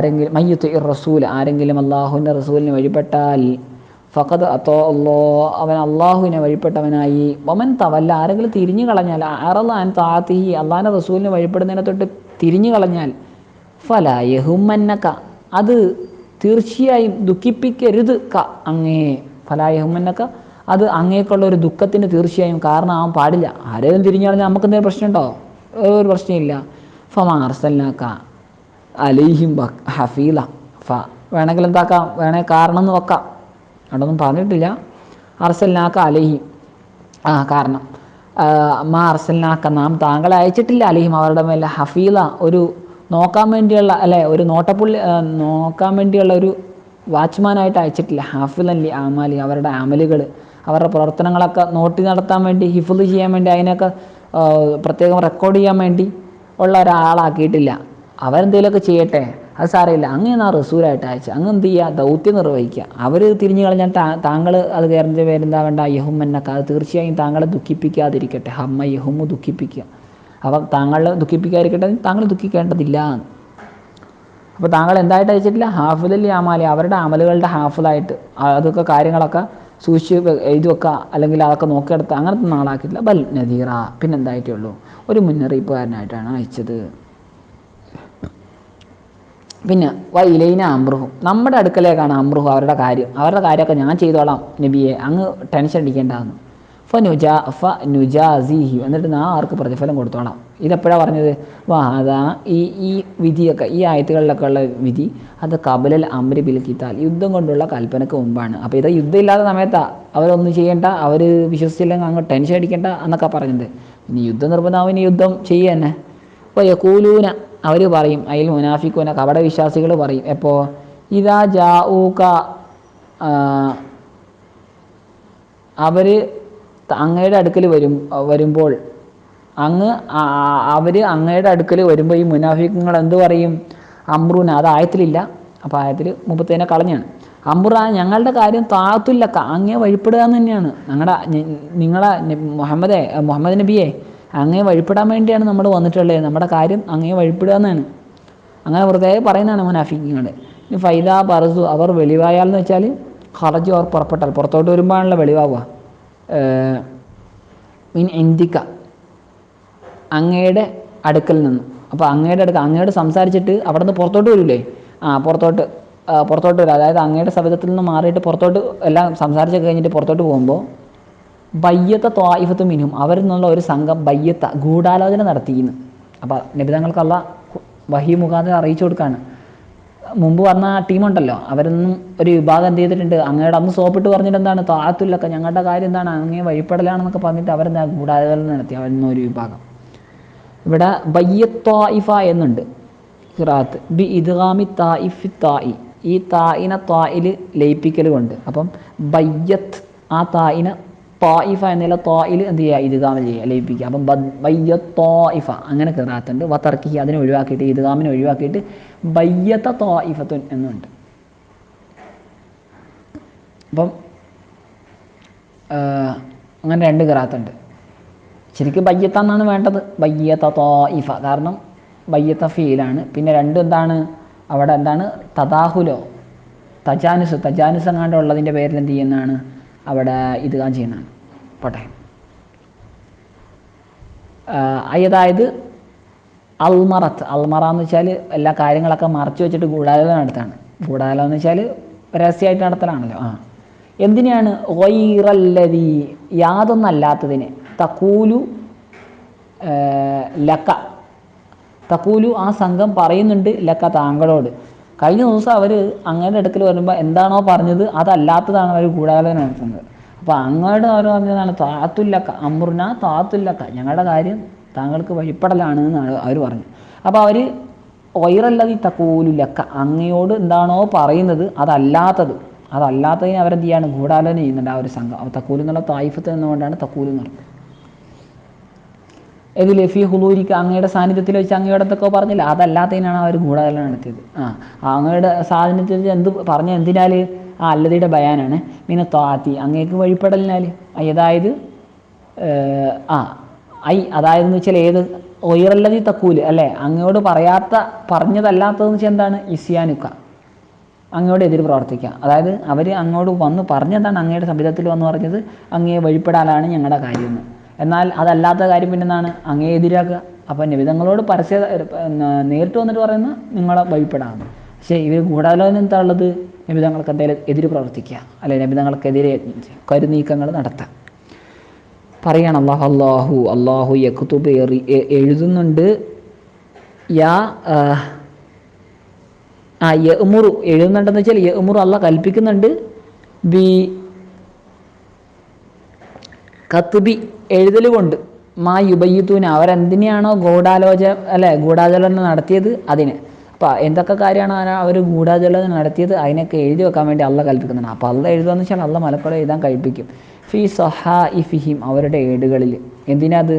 ആരെങ്കിലും മയ്യത്ത് ഇർ റസൂൽ ആരെങ്കിലും അള്ളാഹുവിന്റെ റസൂലിനെ വഴിപ്പെട്ടാൽ ഫഖദ് അത്തോ അല്ലോ അവൻ അള്ളാഹുവിനെ വഴിപ്പെട്ടവനായി. വമൻ തവല്ല ആരെങ്കിലും തിരിഞ്ഞു കളഞ്ഞാൽ അറലാൻ താത്തി അള്ളാഹിന്റെ റസൂലിനെ വഴിപ്പെടുന്നതിനെ തൊട്ട് തിരിഞ്ഞു കളഞ്ഞാൽ ഫല യഹുമന്നക്ക അത് തീർച്ചയായും ദുഃഖിപ്പിക്കരുത് ക അങ്ങേ. ഫല യഹുമന്നക്ക അത് അങ്ങേക്കുള്ള ഒരു ദുഃഖത്തിന് തീർച്ചയായും കാരണമാവാൻ പാടില്ല. ആരെങ്കിലും തിരിഞ്ഞു കളഞ്ഞാൽ നമുക്ക് എന്തെങ്കിലും പ്രശ്നമുണ്ടോ? ഒരു പ്രശ്നമില്ല. ഫമാർസല്ലാക്ക അലിഹിം ഹഫീല. ഫ. വേണമെങ്കിൽ എന്താക്കാം? വേണമെങ്കിൽ കാരണം എന്ന് വെക്കാം. അവിടെയൊന്നും പറഞ്ഞിട്ടില്ല. അർസൽനാക്ക അലൈഹിം. ആ കാരണം. അമ്മ അർസൽനാക്ക നാം താങ്കളെ അയച്ചിട്ടില്ല അലിഹിം. അവരുടെ മേലെ ഹഫീല ഒരു നോക്കാൻ വേണ്ടിയുള്ള അല്ലെ ഒരു നോട്ടപ്പുള്ളി നോക്കാൻ വേണ്ടിയുള്ള ഒരു വാച്ച്മാനായിട്ട് അയച്ചിട്ടില്ല. ഹാഫിലല്ലി ആമാലി അവരുടെ ആമലുകൾ അവരുടെ പ്രവർത്തനങ്ങളൊക്കെ നോട്ടി നടത്താൻ വേണ്ടി ഹിഫുൽ ചെയ്യാൻ വേണ്ടി അതിനൊക്കെ പ്രത്യേകം റെക്കോർഡ് ചെയ്യാൻ വേണ്ടി ഉള്ള ഒരാളാക്കിയിട്ടില്ല. അവരെന്തെങ്കിലുമൊക്കെ ചെയ്യട്ടെ? അത് സാരമില്ല. അങ്ങനെ ആ റസൂലായിട്ട് അയച്ചു. അങ്ങ് എന്ത് ചെയ്യുക? ദൗത്യം നിർവഹിക്കുക. അവർ തിരിഞ്ഞു കളഞ്ഞാൽ താ- താങ്കൾ അത് കയറിന്റെ വേണ്ട യഹുമ്മന്നക്ക അത് തീർച്ചയായും താങ്കളെ ദുഃഖിപ്പിക്കാതിരിക്കട്ടെ. ഹമ്മ യഹുമു ദുഃഖിപ്പിക്കുക. അപ്പം താങ്കളെ ദുഃഖിപ്പിക്കാതിരിക്കട്ടെ. താങ്കൾ ദുഃഖിക്കേണ്ടതില്ല. അപ്പോൾ താങ്കൾ എന്തായിട്ട് അയച്ചിട്ടില്ല? ഹാഫിലല്ലി അമാലി അവരുടെ അമലുകളുടെ ഹാഫിലായിട്ട് അതൊക്കെ കാര്യങ്ങളൊക്കെ സൂക്ഷിച്ച് വെ- എഴുതി വെക്കുക. അല്ലെങ്കിൽ അതൊക്കെ നോക്കിയെടുത്ത് അങ്ങനത്തെ നാളാക്കിയിട്ടില്ല ബൽ നദീറ. പിന്നെ എന്തായിട്ടേ ഉള്ളൂ? ഒരു മുന്നറിയിപ്പുകാരനായിട്ടാണ് അയച്ചത്. പിന്നെ വൈലൈന അമ്രുഹു. നമ്മുടെ അടുക്കലേക്കാണ് അമ്രുഹു അവരുടെ കാര്യം. അവരുടെ കാര്യമൊക്കെ ഞാൻ ചെയ്തോളാം നബിയെ. അങ്ങ് ടെൻഷൻ അടിക്കേണ്ടതെന്ന് ഫ നുജാ ഫ നുജാസിഹി. എന്നിട്ട് ഞാൻ ആർക്ക് പ്രതിഫലം കൊടുത്തോളാം. ഇതെപ്പോഴാണ് പറഞ്ഞത്? വാ അതാ ഈ ഈ വിധിയൊക്കെ ഈ ആയത്തുകളിലൊക്കെ ഉള്ള വിധി. അത് കബലൽ അമ്രി ബിൽ കിത്താൽ യുദ്ധം കൊണ്ടുള്ള കൽപ്പനക്ക് മുമ്പാണ്. അപ്പോൾ ഇത് യുദ്ധം ഇല്ലാത്ത സമയത്താണ് അവരൊന്നും ചെയ്യേണ്ട അവർ വിശ്വസിച്ചില്ലെങ്കിൽ അങ്ങ് ടെൻഷൻ അടിക്കേണ്ട എന്നൊക്കെ പറഞ്ഞത്. ഇനി യുദ്ധം നിർബന്ധം ഇനി യുദ്ധം ചെയ്യുക തന്നെ അപ്പോൾ യക്കൂലൂന അവർ പറയും അതിൽ മുനാഫിക്കൂന കപട വിശ്വാസികൾ പറയും. എപ്പോൾ ഇതാ ജാഊക്ക അവർ അങ്ങയുടെ അടുക്കൽ വരും വരുമ്പോൾ. അങ്ങ് അവർ അങ്ങയുടെ അടുക്കൽ വരുമ്പോൾ ഈ മുനാഫിക്കുകൾ എന്ത് പറയും? അമ്രുന അത് ആയത്തിലില്ല. അപ്പോൾ ആയത്തിൽ മുപ്പത്തേനെ കളഞ്ഞാണ്. അമ്പുറ ഞങ്ങളുടെ കാര്യം താത്തില്ലക്ക അങ്ങേ വഴിപ്പെടുക എന്ന് തന്നെയാണ്. ഞങ്ങളുടെ നിങ്ങളെ മുഹമ്മദേ മുഹമ്മദ് നബിയെ അങ്ങേ വഴിപ്പെടാൻ വേണ്ടിയാണ് നമ്മൾ വന്നിട്ടുള്ളത് നമ്മുടെ കാര്യം അങ്ങേ വഴിപ്പെടുക എന്നാണ്. അങ്ങനെ വെറുതെ പറയുന്നതാണ് മുനാഫിക്കുകൾ ഇനി ഫൈദ പറസു അവർ വെളിവായാൽ എന്ന് വെച്ചാൽ ഹറജു അവർ പുറപ്പെട്ടാൽ പുറത്തോട്ട് വരുമ്പോഴാണല്ലോ വെളിവാവുക. മീൻ എന്തിക്ക അങ്ങയുടെ അടുക്കൽ നിന്ന്. അപ്പോൾ അങ്ങയുടെ അടുക്ക അങ്ങയോട് സംസാരിച്ചിട്ട് അവിടെ നിന്ന് പുറത്തോട്ട് വരില്ലേ ആ പുറത്തോട്ട് പുറത്തോട്ട് വരും. അതായത് അങ്ങയുടെ ശബ്ദത്തിൽ നിന്ന് മാറിയിട്ട് പുറത്തോട്ട് എല്ലാം സംസാരിച്ചൊക്കെ കഴിഞ്ഞിട്ട് പുറത്തോട്ട് പോകുമ്പോൾ ബയ്യത്ത ത്വായിഫത്ത് മിനും അവരിൽ നിന്നുള്ള ഒരു സംഘം ബയ്യത്ത ഗൂഢാലോചന നടത്തിയിരുന്നു അപ്പോൾ നിബിതങ്ങൾക്കുള്ള വഹി മുഖാന്തരം അറിയിച്ചു കൊടുക്കുകയാണ് മുമ്പ് വന്ന ടീമുണ്ടല്ലോ അവരൊന്നും ഒരു വിഭാഗം എന്ത് ചെയ്തിട്ടുണ്ട്? അങ്ങയുടെ അന്ന് സോപ്പിട്ട് പറഞ്ഞിട്ട് എന്താണ്? താഴത്തില്ലൊക്കെ ഞങ്ങളുടെ കാര്യം എന്താണ്? അങ്ങേ വഴിപ്പെടലാണെന്നൊക്കെ പറഞ്ഞിട്ട് അവരെന്താ ഗൂഢാലോചന നടത്തി അവരെന്ന ഒരു വിഭാഗം. ഇവിടെ ബയ്യത്വായിഫ എന്നുണ്ട് ഖിറാത്ത്. ബി ഇദ്ഗാമി തായിഫി തായി ഈ തായിന തായിൽ ലയിപ്പിക്കൽ കൊണ്ട് അപ്പം ബയ്യത്ത് ആ തായിനെ തായിഫ എന്നുള്ള തോയിൽ എന്ത് ചെയ്യുക? ഇതുകാമിൽ ചെയ്യുക ലയിപ്പിക്കുക. അപ്പം ബയ്യ തോയിഫ അങ്ങനെ കയറാത്തുണ്ട് വത്തർക്കി അതിനെ ഒഴിവാക്കിയിട്ട് ഇതുകാമിനെ ഒഴിവാക്കിയിട്ട് ബയ്യത്ത തായിഫത്തുൻ എന്നുണ്ട്. അപ്പം അങ്ങനെ രണ്ട് കയറാത്തുണ്ട് ശരിക്കും ബയ്യത്ത എന്നാണ് വേണ്ടത്? ബയ്യത്ത തോയിഫ കാരണം ബയ്യത്ത ഫീലാണ്. പിന്നെ രണ്ട് എന്താണ്? അവിടെ എന്താണ്? തദാഹുലോ. തജാനുസ്. തജാനുസ് എങ്ങാണ്ട് ഉള്ളതിന്റെ പേരിൽ എന്ത് ചെയ്യുന്നതാണ്? അവിടെ ഇത് കാൻ ചെയ്യുന്നതാണ്. പോട്ടെ. അതായത് അൽമറത്ത്. അൽമറ എന്ന് വെച്ചാൽ എല്ലാ കാര്യങ്ങളൊക്കെ മറച്ചു വെച്ചിട്ട് ഗൂഢാലോചന നടത്താണ്. ഗൂഢാലോചന എന്ന് വെച്ചാൽ രഹസ്യമായിട്ട് നടത്തലാണല്ലോ. ആ. എന്തിനാണ്? ഒയിറല്ലതി യാതൊന്നല്ലാത്തതിന്. തക്കൂലു ലക്ക. തക്കൂലു ആ സംഘം പറയുന്നുണ്ട് ലക്ക താങ്കളോട്. കഴിഞ്ഞ ദിവസം അവർ അങ്ങയുടെ അടുക്കൽ വരുമ്പോൾ എന്താണോ പറഞ്ഞത് അതല്ലാത്തതാണ് അവർ ഗൂഢാലോചന നടത്തുന്നത്. അപ്പോൾ അങ്ങോട്ട് അവർ പറഞ്ഞതാണ് താത്തുല്ലക്ക അമ്രുന താത്തുല്ലക്ക ഞങ്ങളുടെ കാര്യം താങ്കൾക്ക് വഴിപ്പെടലാണ് എന്നാണ് അവർ പറഞ്ഞു അപ്പോൾ അവർ ഒയറല്ലത് ഈ തക്കൂലുല്ലക്ക അങ്ങയോട് എന്താണോ പറയുന്നത് അതല്ലാത്തത് അതല്ലാത്തതിന് അവരെന്ത് ചെയ്യാണ് ഗൂഢാലോചന ചെയ്യുന്നുണ്ട് ആ ഒരു സംഘം. അപ്പോൾ തക്കൂലെന്നുള്ള തായിഫത്ത് എന്നുകൊണ്ടാണ് തക്കൂലെന്ന് പറഞ്ഞത്. ഇത് ലഫി ഹുലൂരിക്ക് അങ്ങയുടെ സാന്നിധ്യത്തിൽ വെച്ച് അങ്ങയുടെ അടുത്തൊക്കെ പറഞ്ഞില്ല. അതല്ലാത്തതിനാണ് അവർ ഗൂഢാലോചന നടത്തിയത്. ആ അങ്ങയുടെ സാന്നിധ്യത്തിൽ എന്ത് പറഞ്ഞ എന്തിനാൽ ആ അല്ലതിയുടെ ബയാനാണ്. മീന താത്തി അങ്ങേക്ക് വഴിപ്പെടലിനാൽ അതായത് ആ ഐ അതായത് എന്ന് വെച്ചാൽ ഏത്? ഒയറല്ലതി തക്കൂൽ അല്ലേ? അങ്ങയോട് പറയാത്ത പറഞ്ഞതല്ലാത്തതെന്ന് വെച്ചാൽ എന്താണ്? ഇസിയാനുക്ക. അങ്ങയോട് എതിര് പ്രവർത്തിക്കുക. അതായത് അവർ അങ്ങോട്ട് വന്ന് പറഞ്ഞതാണ് അങ്ങയുടെ സംവിധാനത്തിൽ വന്ന് പറഞ്ഞത്. അങ്ങയെ വഴിപ്പെടാനാണ് ഞങ്ങളുടെ കാര്യമെന്ന്. എന്നാൽ അതല്ലാത്ത കാര്യം പിന്നെന്താണ്? അങ്ങേ എതിരാക്കുക. അപ്പം നിബിതങ്ങളോട് പരസ്യ നേരിട്ട് വന്നിട്ട് പറയുന്ന നിങ്ങളെ വഴിപ്പെടാമെന്ന് പക്ഷേ ഇവർ ഗൂഢാലോചന നിബിതങ്ങൾക്ക് എന്തെങ്കിലും എതിര് പ്രവർത്തിക്കുക. അല്ലെ നിബിതങ്ങൾക്കെതിരെ കരുനീക്കങ്ങൾ നടത്താം. പറയണം അള്ളാഹു അള്ളാഹു അള്ളാഹു യക്കുത്തുബ് എഴുതുന്നുണ്ട്. യാ ആ, യമുറു എഴുതുന്നുണ്ടെന്ന് വെച്ചാൽ യമുറു അല്ല കൽപ്പിക്കുന്നുണ്ട്. ബി കത്തുബി എഴുതൽ കൊണ്ട് മാ യുബയ്യത്തൂന അവരെന്തിനെയാണോ ഗൂഢാലോചന അല്ലെ ഗൂഢാലോചന നടത്തിയത് അതിന്. അപ്പോൾ എന്തൊക്കെ കാര്യമാണ് അവർ ഗൂഢാലോചന നടത്തിയത് അതിനൊക്കെ എഴുതി വെക്കാൻ വേണ്ടി അള്ള കൽപ്പിക്കുന്നതാണ്. അപ്പോൾ അള്ള എഴുതുകയെന്ന് വെച്ചാൽ അള്ള മലക്കുളം എഴുതാൻ കഴിപ്പിക്കും. ഫി സൊഹാ ഇ ഫിഹിം അവരുടെ ഏടുകളിൽ. എന്തിനത്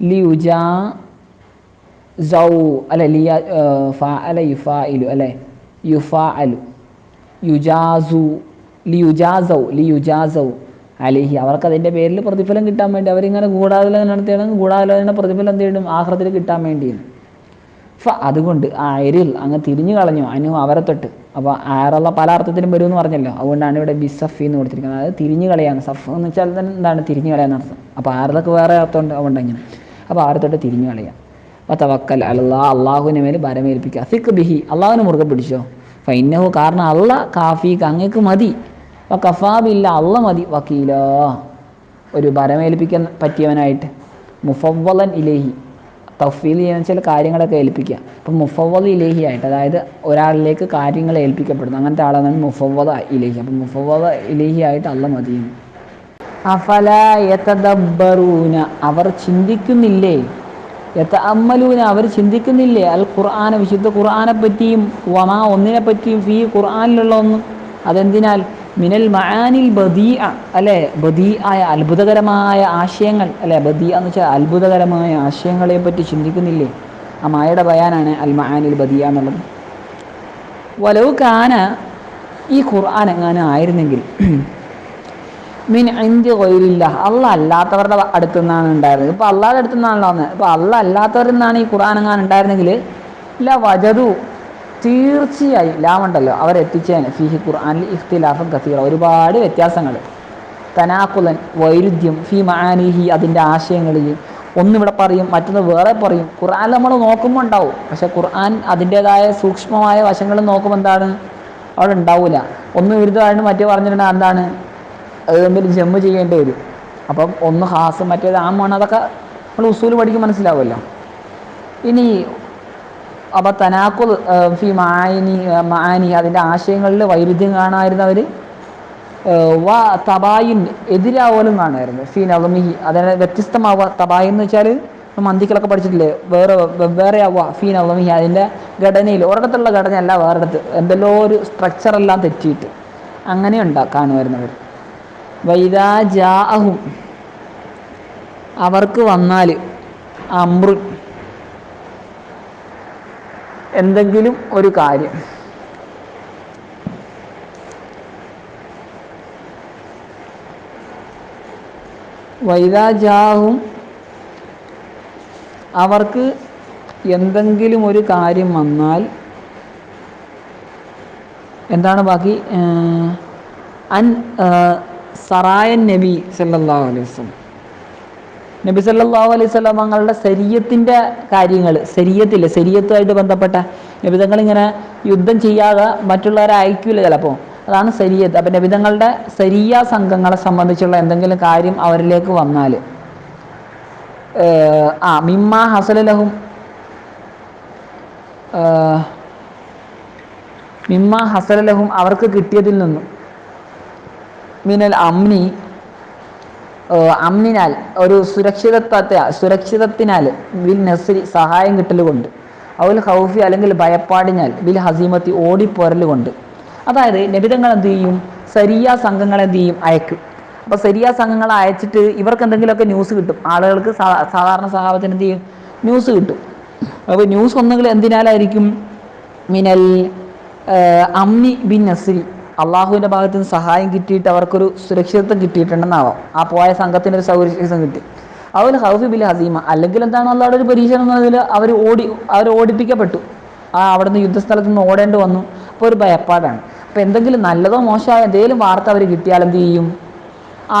ലി ഉജാ സൗ അല്ലെ ലിയ ഫാ അല യുഫാ ഇലു അല്ലെ യുഫാ അലു യുജാസു ലി യുജാസൗ ലി യുജാസൗ അലിഹി അവർക്ക് അതിന്റെ പേരിൽ പ്രതിഫലം കിട്ടാൻ വേണ്ടി അവരിങ്ങനെ ഗൂഢാലോചന നടത്തിയാണെങ്കിൽ ഗൂഢാലോചന പ്രതിഫലം എന്ത് ചെയ്യണം ആഹ്രത്തിൽ കിട്ടാൻ വേണ്ടിയാണ് ഫ അതുകൊണ്ട് ആ എരിൽ അങ്ങ് തിരിഞ്ഞു കളഞ്ഞു. അനു അവരെ തൊട്ട്. അപ്പോൾ ആറുള്ള പല അർത്ഥത്തിലും വരും എന്ന് പറഞ്ഞല്ലോ. അതുകൊണ്ടാണ് ഇവിടെ ബിസഫി എന്ന് കൊടുത്തിരിക്കുന്നത്. അതായത് തിരിഞ്ഞു കളയാന്ന് സഫ് എന്ന് വെച്ചാൽ തന്നെ എന്താണ്? തിരിഞ്ഞു കളയാന്ന് അർത്ഥം. അപ്പോൾ ആറതൊക്കെ വേറെ അർത്ഥമുണ്ട്. അതുകൊണ്ട് ഇങ്ങനെ അപ്പോൾ ആരെ തൊട്ട് തിരിഞ്ഞു കളയാം. അപ്പോൾ തവക്കൽ അല്ലാ അള്ളാഹുവിനെ മേൽ ഭരമേൽപ്പിക്കുക. സിഖ് ബിഹി അള്ളാഹുവിനെ മുറുകെ പിടിച്ചോ. ഫൈനഹു കാരണം അള്ള കാഫീക്ക് അങ്ങക്ക് മതി. കഫാബില്ല അള്ള മതി വക്കീല ഒരു ഭരമേൽപ്പിക്കാൻ പറ്റിയവനായിട്ട്. മുഫവ്വലൻ ഇലേഹി. തഫീൽ ചെയ്യുന്ന ചില കാര്യങ്ങളൊക്കെ ഏൽപ്പിക്കുക. അപ്പം മുഫവ്വൽ ഇലേഹി ആയിട്ട് അതായത് ഒരാളിലേക്ക് കാര്യങ്ങൾ ഏൽപ്പിക്കപ്പെടുന്നു. അങ്ങനത്തെ ആളാണ് മുഫവ്വദ ഇലേഹി. അപ്പം മുഫവ്വദ ഇലേഹി ആയിട്ട് അല്ല മതിയും അഫല യതദബ്ബറൂന. അവർ ചിന്തിക്കുന്നില്ലേ? യത്ത അമ്മലൂന അവർ ചിന്തിക്കുന്നില്ലേ? അൽ ഖുർആാനെ വിശുദ്ധ ഖുർആനെ പറ്റിയും വമാ ഒന്നിനെ പറ്റിയും ഫീ ഖുർആാനിലുള്ള ഒന്നും. അതെന്തിനാൽ മിനൽ മആനിൽ ബദീ അല്ലെ? ബദീ ആയ അത്ഭുതകരമായ ആശയങ്ങൾ അല്ലെ? ബദീ എന്ന് വെച്ചാൽ അത്ഭുതകരമായ ആശയങ്ങളെ പറ്റി ചിന്തിക്കുന്നില്ലേ? ആ മായയുടെ ബയാനാണ് അൽ മഹാനിൽ ബദിയ എന്നുള്ളത്. വലവ് കാന ഈ ഖുർആൻ എങ്ങാനും ആയിരുന്നെങ്കിൽ മിൻ അഞ്ച് കൊയിലില്ല അള്ള അല്ലാത്തവരുടെ അടുത്തു നിന്നാണ് ഉണ്ടായിരുന്നത്. ഇപ്പോൾ അള്ളാഹുടെ അടുത്തു നിന്നാണല്ലോ വന്നത്. ഇപ്പോൾ അള്ള അല്ലാത്തവരിൽ നിന്നാണ് ഈ ഖുർആൻ എങ്ങാനും ഉണ്ടായിരുന്നെങ്കിൽ ഇല്ല വജതു തീർച്ചയായും ലാമുണ്ടല്ലോ അവരെത്തിച്ചേനെ. ഫിഹി ഖുർആനിൽ ഇഖ്തിലാഫും കസീറ. ഒരുപാട് വ്യത്യാസങ്ങൾ. തനാക്കുലൻ വൈരുദ്ധ്യം ഫി മാനിഹി അതിന്റെ ആശയങ്ങളിൽ. ഒന്നിവിടെ പറയും മറ്റൊന്ന് വേറെ പറയും. ഖുർആൻ നമ്മൾ നോക്കുമ്പോൾ ഉണ്ടാവും. പക്ഷെ ഖുർആൻ അതിന്റേതായ സൂക്ഷ്മമായ വശങ്ങൾ നോക്കുമ്പോൾ എന്താണ്? അവിടെ ഉണ്ടാവില്ല. ഒന്ന് വിരുദ്ധമായിട്ട് മറ്റേ പറഞ്ഞിട്ടുണ്ടെങ്കിൽ എന്താണ്? തമ്മിൽ ജമ്മ് ചെയ്യേണ്ടി വരും. അപ്പം ഒന്ന് ഹാസ് മറ്റേത് ആമാണ്. അതൊക്കെ നമ്മൾ ഉസൂൽ പഠിക്കും മനസ്സിലാവുമല്ലോ. ഇനി അപ്പോൾ തനാക്കുൽ ഫി മാനി മാനി അതിന്റെ ആശയങ്ങളിൽ വൈരുദ്ധ്യം കാണാമായിരുന്നവർ വ തബായിൻ എതിരാവലും കാണുമായിരുന്നു. ഫി നവമിഹി അതിനെ വ്യത്യസ്തമാവുക തബായിൻ എന്ന് വെച്ചാൽ മന്തിക്കളൊക്കെ പഠിച്ചിട്ടില്ലേ? വേറെ വെവ്വേറെ ആവുക ഫി നവമിഹി അതിന്റെ ഘടനയിൽ ഒരിടത്തുള്ള ഘടനയല്ല വേറെടുത്ത്. എന്തെല്ലോ ഒരു സ്ട്രക്ചറെല്ലാം തെറ്റിയിട്ട് അങ്ങനെ ഉണ്ടാ വരുന്നവർ വൈദാ ജാഅഹും അവർക്ക് വന്നാൽ അമ്രു എന്തെങ്കിലും ഒരു കാര്യം. വൈദാജാവും അവർക്ക് എന്തെങ്കിലും ഒരു കാര്യം വന്നാൽ എന്താണ് ബാക്കി? അൻ സറായൻ നബി സല്ലാ അലൈഹി വസല്ലം. നബി സല്ലല്ലാഹു അലൈഹി തങ്ങളുടെ ശരീരത്തിന്റെ കാര്യങ്ങൾ ശരീരത്തില്ല ശരീരത്തുമായിട്ട് ബന്ധപ്പെട്ട നബിതങ്ങൾ ഇങ്ങനെ യുദ്ധം ചെയ്യാതെ മറ്റുള്ളവരെ അയക്കൂല ചിലപ്പോൾ അതാണ് ശരീരത്ത്. അപ്പം നബിതങ്ങളുടെ ശരീയ സംഘങ്ങളെ സംബന്ധിച്ചുള്ള എന്തെങ്കിലും കാര്യം അവരിലേക്ക് വന്നാൽ. ആ മിമ്മ ഹസലലഹും മിമ്മ ഹസലലഹും അവർക്ക് കിട്ടിയതിൽ നിന്നും മിനൽ അമ്നി ഏഹ് അമ്നിനാൽ ഒരു സുരക്ഷിതത്വത്തെ സുരക്ഷിതത്തിനാൽ ബിൽ നസ്രി സഹായം കിട്ടലുകൊണ്ട്. അവൽ ഹൗഫി അല്ലെങ്കിൽ ഭയപ്പാടിനാൽ ബിൽ ഹസീമത്തി ഓടിപ്പോരലുകൊണ്ട്. അതായത് നബിതങ്ങൾ എന്ത് ചെയ്യും? സരിയ സംഘങ്ങളെ എന്ത് ചെയ്യും? അയക്കും. അപ്പോൾ സരിയ സംഘങ്ങളെ അയച്ചിട്ട് ഇവർക്ക് എന്തെങ്കിലുമൊക്കെ ന്യൂസ് കിട്ടും. ആളുകൾക്ക് സാധാരണ സഹാബത്തിന് എന്ത് ചെയ്യും? ന്യൂസ് കിട്ടും. അപ്പോൾ ന്യൂസ് ഒന്നുകിൽ എന്തിനാലായിരിക്കും? മിനൽ അമ്മി ബിൻ നസ്രി. അള്ളാഹുവിന്റെ ഭാഗത്ത് നിന്ന് സഹായം കിട്ടിയിട്ട് അവർക്കൊരു സുരക്ഷിതത്വം കിട്ടിയിട്ടുണ്ടെന്നാവാം. ആ പോയ സംഘത്തിന് ഒരു സൗരക്ഷിതം കിട്ടി. അവൽ ഹൗഫി ബിൽ ഹസീമ അല്ലെങ്കിൽ എന്താണ് അള്ളാഹുടെ ഒരു പരീക്ഷണം എന്നതിൽ അവർ ഓടി അവർ ഓടിപ്പിക്കപ്പെട്ടു. ആ അവിടുന്ന് യുദ്ധസ്ഥലത്ത് നിന്ന് ഓടേണ്ടി വന്നു. അപ്പോൾ ഒരു ഭയപ്പാടാണ്. അപ്പോൾ എന്തെങ്കിലും നല്ലതോ മോശമായ എന്തെങ്കിലും വാർത്ത അവർ കിട്ടിയാൽ എന്ത് ചെയ്യും?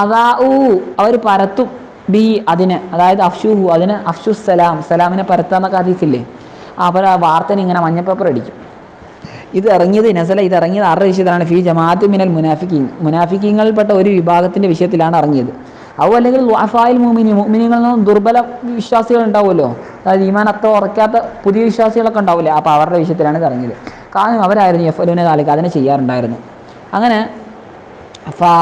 അതാ ഊ അവർ പരത്തും. ബി അതിനെ അതായത് അഫ്ഷുഹു അതിന് അഫ്ഷു സലാം സലാമിനെ പരത്താന്നൊക്കെ അറിയിക്കില്ലേ അവർ ആ വാർത്തനെ ഇങ്ങനെ മഞ്ഞപ്പേപ്പർ അടിക്കും. ഇത് ഇറങ്ങിയത് നസല ഇത് ഇറങ്ങിയത് ആറര വിഷയത്തിലാണ്? ഫി ജമാഅത്ത് മിനൽ മുനാഫിക്കീൻ മുനാഫിക്കിങ്ങൾപ്പെട്ട ഒരു വിഭാഗത്തിന്റെ വിഷയത്തിലാണ് ഇറങ്ങിയത്. അവ അല്ലെങ്കിൽ വാഫായിൽ മുമിനി മുമിനികളിൽ നിന്നും ദുർബല വിശ്വാസികൾ ഉണ്ടാവുമല്ലോ? അതായത് ഈമാൻ അത്ര ഉറക്കാത്ത പുതിയ വിശ്വാസികളൊക്കെ ഉണ്ടാവില്ലേ? അപ്പോൾ അവരുടെ വിഷയത്തിലാണ് ഇത് ഇറങ്ങിയത്. കാരണം അവരായിരുന്നു എഫ് കാലിക്ക് അതിനെ ചെയ്യാറുണ്ടായിരുന്നു. അങ്ങനെ ഫാ